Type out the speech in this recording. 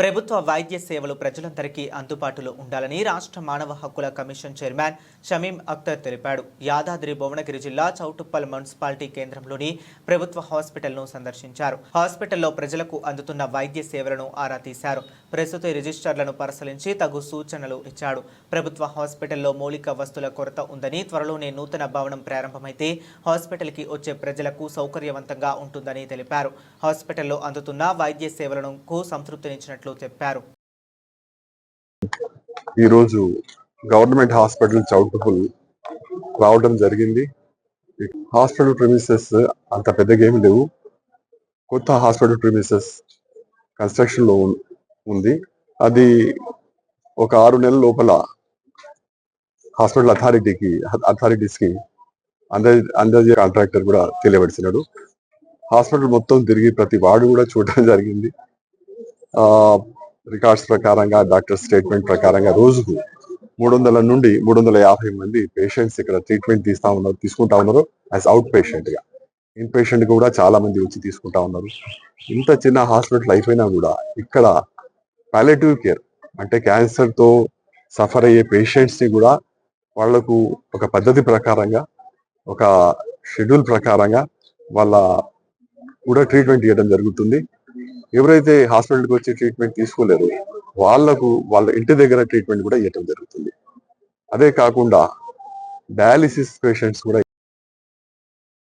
ప్రభుత్వ వైద్య సేవలు ప్రజలందరికీ అందుబాటులో ఉండాలని రాష్ట్ర మానవ హక్కుల కమిషన్ చైర్మన్ షమీం అఖ్తర్ తెలిపాడు. యాదాద్రి భువనగిరి జిల్లా చౌటుప్పల్ మున్సిపాలిటీ కేంద్రంలోని ప్రభుత్వ హాస్పిటల్ను సందర్శించారు. హాస్పిటల్లో ప్రజలకు అందుతున్న వైద్య సేవలను ఆరా తీశారు. ప్రస్తుత రిజిస్టర్లను పరిశీలించి తగు సూచనలు ఇచ్చాడు. ప్రభుత్వ హాస్పిటల్లో మౌలిక వస్తువుల కొరత ఉందని త్వరలోనే నూతన భవనం ప్రారంభమైతే హాస్పిటల్కి వచ్చే ప్రజలకు సౌకర్యవంతంగా ఉంటుందని తెలిపారు. హాస్పిటల్లో అందుతున్న వైద్య సేవలను సంతృప్తినిచ్చినట్లు చెప్పారు. ఈరోజు గవర్నమెంట్ హాస్పిటల్ చౌటుపుల్ రావడం జరిగింది. హాస్పిటల్ ప్రిమిసెస్ అంత పెద్దగా ఏమి లేవు. కొత్త హాస్పిటల్ ప్రిమిసెస్ కన్స్ట్రక్షన్లో ఉంది. అది ఒక ఆరు నెలల లోపల హాస్పిటల్ అథారిటీకి అథారిటీస్కి అంద అందజే కాంట్రాక్టర్ కూడా తెలియబడిచినాడు హాస్పిటల్ మొత్తం తిరిగి ప్రతి వార్డు కూడా చూడడం జరిగింది. రికార్డ్స్ ప్రకారంగా డాక్టర్ స్టేట్మెంట్ ప్రకారంగా రోజుకు మూడు వందల నుండి మూడు వందల యాభై మంది పేషెంట్స్ ఇక్కడ ట్రీట్మెంట్ తీస్తా ఉన్నారు తీసుకుంటా ఉన్నారు యాజ్ అవుట్ పేషెంట్గా. ఇన్ పేషెంట్ కూడా చాలా మంది వచ్చి తీసుకుంటా ఉన్నారు. ఇంత చిన్న హాస్పిటల్ అయిపోయినా కూడా ఇక్కడ పాలిటివ్ కేర్ అంటే క్యాన్సర్తో సఫర్ అయ్యే పేషెంట్స్ని కూడా వాళ్ళకు ఒక పద్ధతి ప్రకారంగా ఒక షెడ్యూల్ ప్రకారంగా వాళ్ళ కూడా ట్రీట్మెంట్ ఇవ్వడం జరుగుతుంది. ఎవరైతే హాస్పిటల్కి వచ్చి ట్రీట్మెంట్ తీసుకోలేరు వాళ్ళకు వాళ్ళ ఇంటి దగ్గర ట్రీట్మెంట్ కూడా ఇవ్వటం జరుగుతుంది. అదే కాకుండా డయాలిసిస్ పేషెంట్స్ కూడా